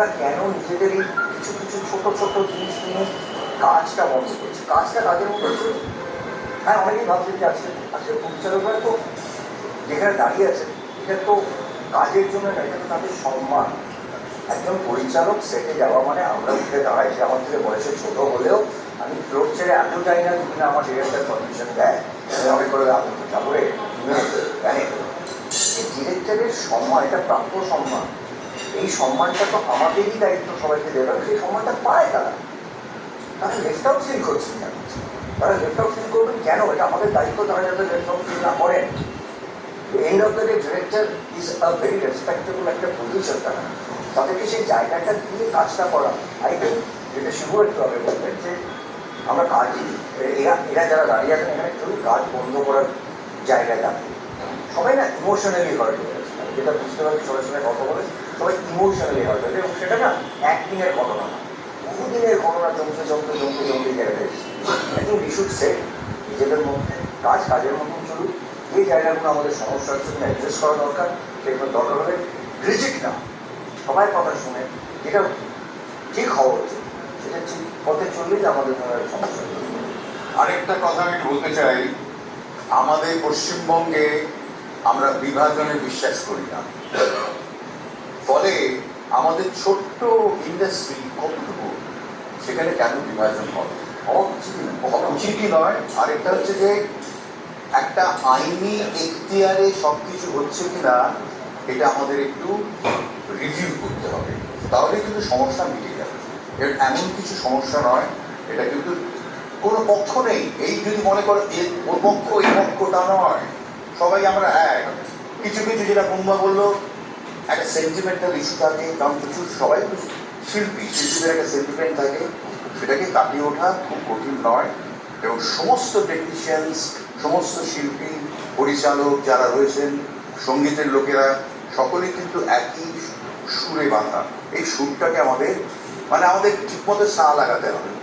আমরা কেন নিজেদের এই কিছু কিছু ছোট ছোট জিনিস নিয়ে কাজটা বন্ধ করছি? কাজটা কাজের ছিল হ্যাঁ অনেকেই ভাবছেন যে আজকে আজকে পরিচালকরা তো যেখানে দাঁড়িয়ে আছে, এটা তো কাজের জন্য না এটা তো তাদের সম্মান। একজন পরিচালক সেটে যাওয়া মানে আমরা উঠে দাঁড়াই, সে আমার থেকে বয়সে ছোট হলেও আমি ফ্লোর ছেড়ে এত যাই না তুমি না আমার ডিরেক্টর পারমিশন দেয়। আমি করে রে, তুমি জানি ডিরেক্টরের সম্মান, এটা প্রাপ্য সম্মান। এই সম্মানটা তো আমাদেরই দায়িত্ব সবাইকে দেবে সেই সম্মানটা পায় তারা। তারা লেফট আউট ফিল করছেন না তারা লেফট আউট ফিল করবেন কেন? এটা আমাদের দায়িত্ব, তারা যাতে লেফট আউট ফিল না করেন। End of the day director is a very respectable একটা পজিশন তারা। তাদেরকে সেই জায়গাটা দিয়ে কাজটা করা। আই থিঙ্ক যেটা শুভ একটু আগে বলবেন যে, আমরা কাজই, এরা এরা যারা দাঁড়িয়ে আছেন, এখানে কাজ বন্ধ করার জায়গায় দাঁড়িয়ে সবাই না ইমোশনালি হয়ে যেটা বুঝতে পারছি সবার সঙ্গে কথা বলে সবাই ইমোশনালি হয়েছে এবং সেটা না একদিনের ঘটনা। বহুদিনের ঘটনা জমতে জমতে জমতে জমতে জায়গাটা এসেছে। একদম ইস্যুড সেট নিজেদের মধ্যে কাজ, কাজের মতন চলুক। যে জায়গাগুলো আমাদের সমস্যা হচ্ছে অ্যাড্রেস করা দরকার সেগুলো দরকার হলে রিজিক না। সবাই কথা শুনে যেটা ঠিক হওয়া উচিত। সেটা ঠিক পথে চললেই আমাদের হয় সমস্যা। আরেকটা কথা আমি বলতে চাই, আমাদের পশ্চিমবঙ্গে আমরা বিভাজনে বিশ্বাস করি না। ফলে আমাদের ছোট্ট ইন্ডাস্ট্রি কতটুকু? সেখানে কেন বিভাজন হবে? উচিতই নয়। আরেকটা হচ্ছে যে একটা আইনি এখতিয়ারে সব কিছু হচ্ছে কিনা এটা আমাদের একটু রিভিউ করতে হবে। তাহলে কিন্তু সমস্যা মিটে যাবে। এর এমন কিছু সমস্যা নয় এটা কিন্তু কোনো পক্ষ নেই। এই যদি মনে করো ওর পক্ষ এই পক্ষটা নয়। সবাই আমরা এক কিছু কিছু যেটা কুম্বা বলল, একটা সেন্টিমেন্টাল ইস্যু থাকে, কারণ কিছু সবাই শিল্পী, শিল্পীদের একটা সেন্টিমেন্ট থাকে, সেটাকে কাটিয়ে ওঠা খুব কঠিন নয়। এবং সমস্ত টেকনিশিয়ানস সমস্ত শিল্পী, পরিচালক যারা রয়েছেন, সঙ্গীতের লোকেরা, সকলেই কিন্তু একই সুরে বাঁধা। এই সুরটাকে আমাদের মানে আমাদের ঠিকমতো সা লাগাতে হবে।